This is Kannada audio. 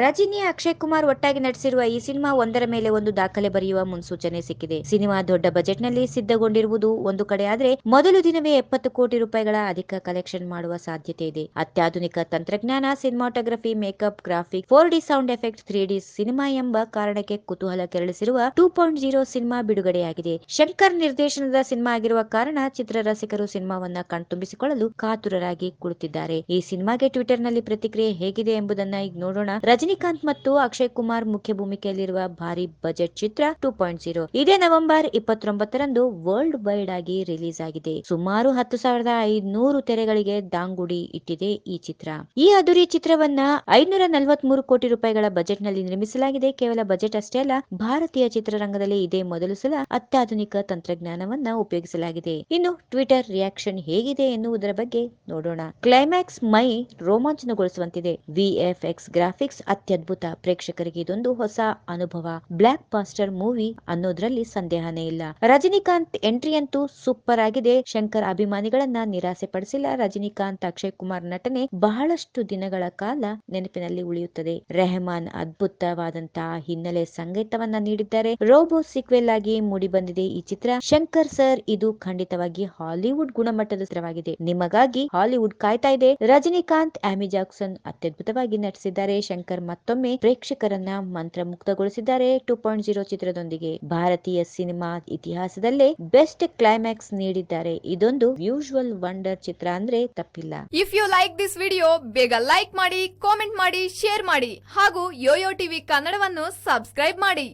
ರಜನಿ ಅಕ್ಷಯ್ ಕುಮಾರ್ ಒಟ್ಟಾಗಿ ನಟಿಸಿರುವ ಈ ಸಿನಿಮಾ ಒಂದರ ಮೇಲೆ ಒಂದು ದಾಖಲೆ ಬರೆಯುವ ಮುನ್ಸೂಚನೆ ಸಿಕ್ಕಿದೆ. ಸಿನಿಮಾ ದೊಡ್ಡ ಬಜೆಟ್ನಲ್ಲಿ ಸಿದ್ಧಗೊಂಡಿರುವುದು ಒಂದು ಕಡೆ ಆದ್ರೆ ಮೊದಲು ದಿನವೇ ಎಪ್ಪತ್ತು ಕೋಟಿ ರೂಪಾಯಿಗಳ ಅಧಿಕ ಕಲೆಕ್ಷನ್ ಮಾಡುವ ಸಾಧ್ಯತೆ ಇದೆ. ಅತ್ಯಾಧುನಿಕ ತಂತ್ರಜ್ಞಾನ, cinematography, makeup, graphic, four D sound effect, three D cinema ಎಂಬ ಕಾರಣಕ್ಕೆ ಕುತೂಹಲ ಕೆರಳಿಸಿರುವ ಟೂ ಪಾಯಿಂಟ್ ಜೀರೋ ಸಿನಿಮಾ ಬಿಡುಗಡೆಯಾಗಿದೆ. ಶಂಕರ್ ನಿರ್ದೇಶನದ ಸಿನಿಮಾ ಆಗಿರುವ ಕಾರಣ ಚಿತ್ರರಸಿಕರು ಸಿನಿಮಾವನ್ನ ಕಣ್ತುಂಬಿಸಿಕೊಳ್ಳಲು ಕಾತುರರಾಗಿ ಕುಳಿತಿದ್ದಾರೆ. ಈ ಸಿನಿಮಾಗೆ ಟ್ವಿಟರ್ನಲ್ಲಿ ಪ್ರತಿಕ್ರಿಯೆ ಹೇಗಿದೆ ಎಂಬುದನ್ನ ಈಗ ನೋಡೋಣ. ರಜನಿಕಾಂತ್ ಮತ್ತು ಅಕ್ಷಯ್ ಕುಮಾರ್ ಮುಖ್ಯ ಭೂಮಿಕೆಯಲ್ಲಿರುವ ಭಾರಿ ಬಜೆಟ್ ಚಿತ್ರ ಟೂ ಪಾಯಿಂಟ್ ಜೀರೋ ಇದೇ ನವೆಂಬರ್ ಇಪ್ಪತ್ತೊಂಬತ್ತರಂದು ವರ್ಲ್ಡ್ ವೈಡ್ ಆಗಿ ರಿಲೀಸ್ ಆಗಿದೆ. ಸುಮಾರು ಹತ್ತು ಸಾವಿರದ ಐದ್ನೂರು ತೆರೆಗಳಿಗೆ ದಾಂಗುಡಿ ಇಟ್ಟಿದೆ ಈ ಚಿತ್ರ. ಈ ಅದುರಿ ಚಿತ್ರವನ್ನ ಐನೂರ ನಲವತ್ಮೂರು ಕೋಟಿ ರೂಪಾಯಿಗಳ ಬಜೆಟ್ನಲ್ಲಿ ನಿರ್ಮಿಸಲಾಗಿದೆ. ಕೇವಲ ಬಜೆಟ್ ಅಷ್ಟೇ ಅಲ್ಲ, ಭಾರತೀಯ ಚಿತ್ರರಂಗದಲ್ಲಿ ಇದೇ ಮೊದಲು ಸಲ ಅತ್ಯಾಧುನಿಕ ತಂತ್ರಜ್ಞಾನವನ್ನ ಉಪಯೋಗಿಸಲಾಗಿದೆ. ಇನ್ನು ಟ್ವಿಟರ್ ರಿಯಾಕ್ಷನ್ ಹೇಗಿದೆ ಎನ್ನುವುದರ ಬಗ್ಗೆ ನೋಡೋಣ. ಕ್ಲೈಮ್ಯಾಕ್ಸ್ ಮೈ ರೋಮಾಂಚನಗೊಳಿಸುವಂತಿದೆ. ವಿಎಫ್ಎಕ್ಸ್ ಗ್ರಾಫಿಕ್ಸ್ ಅತ್ಯದ್ಭುತ ಪ್ರೇಕ್ಷಕರಿಗೆ ಇದೊಂದು ಹೊಸ ಅನುಭವ. ಬ್ಲಾಕ್ ಪಾಸ್ಟರ್ ಮೂವಿ ಅನ್ನೋದ್ರಲ್ಲಿ ಸಂದೇಹನೇ ಇಲ್ಲ. ರಜನಿಕಾಂತ್ ಎಂಟ್ರಿ ಅಂತೂ ಸೂಪರ್ ಆಗಿದೆ. ಶಂಕರ್ ಅಭಿಮಾನಿಗಳನ್ನ ನಿರಾಸೆ ಪಡಿಸಿಲ್ಲ. ರಜನಿಕಾಂತ್, ಅಕ್ಷಯ್ ಕುಮಾರ್ ನಟನೆ ಬಹಳಷ್ಟು ದಿನಗಳ ಕಾಲ ನೆನಪಿನಲ್ಲಿ ಉಳಿಯುತ್ತದೆ. ರೆಹಮಾನ್ ಅದ್ಭುತವಾದಂತಹ ಹಿನ್ನೆಲೆ ಸಂಗೀತವನ್ನ ನೀಡಿದ್ದಾರೆ. ರೋಬೋ ಸಿಕ್ವೆಲ್ ಆಗಿ ಮೂಡಿ ಬಂದಿದೆ ಈ ಚಿತ್ರ. ಶಂಕರ್ ಸರ್, ಇದು ಖಂಡಿತವಾಗಿ ಹಾಲಿವುಡ್ ಗುಣಮಟ್ಟದ ಚಿತ್ರವಾಗಿದೆ. ನಿಮಗಾಗಿ ಹಾಲಿವುಡ್ ಕಾಯ್ತಾ ಇದೆ. ರಜನಿಕಾಂತ್, ಆಮಿ ಜಾಕ್ಸನ್ ಅತ್ಯದ್ಭುತವಾಗಿ ನಟಿಸಿದ್ದಾರೆ. ಶಂಕರ್ ಮತ್ತೊಮ್ಮೆ ಪ್ರೇಕ್ಷಕರನ್ನ ಮಂತ್ರಮುಗ್ಧಗೊಳಿಸಿದ್ದಾರೆ. ಟೂ ಪಾಯಿಂಟ್ ಜೀರೋ ಚಿತ್ರದೊಂದಿಗೆ ಭಾರತೀಯ ಸಿನಿಮಾ ಇತಿಹಾಸದಲ್ಲೇ ಬೆಸ್ಟ್ ಕ್ಲೈಮ್ಯಾಕ್ಸ್ ನೀಡಿದ್ದಾರೆ. ಇದೊಂದು ಯೂಶುವಲ್ ವಂಡರ್ ಚಿತ್ರ ಅಂದ್ರೆ ತಪ್ಪಿಲ್ಲ. If you like this video ಬೇಗ ಲೈಕ್ ಮಾಡಿ ಕಾಮೆಂಟ್ ಮಾಡಿ ಶೇರ್ ಮಾಡಿ ಹಾಗೂ ಯೋಯೋ ಟಿವಿ ಕನ್ನಡವನ್ನು ಸಬ್ಸ್ಕ್ರೈಬ್ ಮಾಡಿ.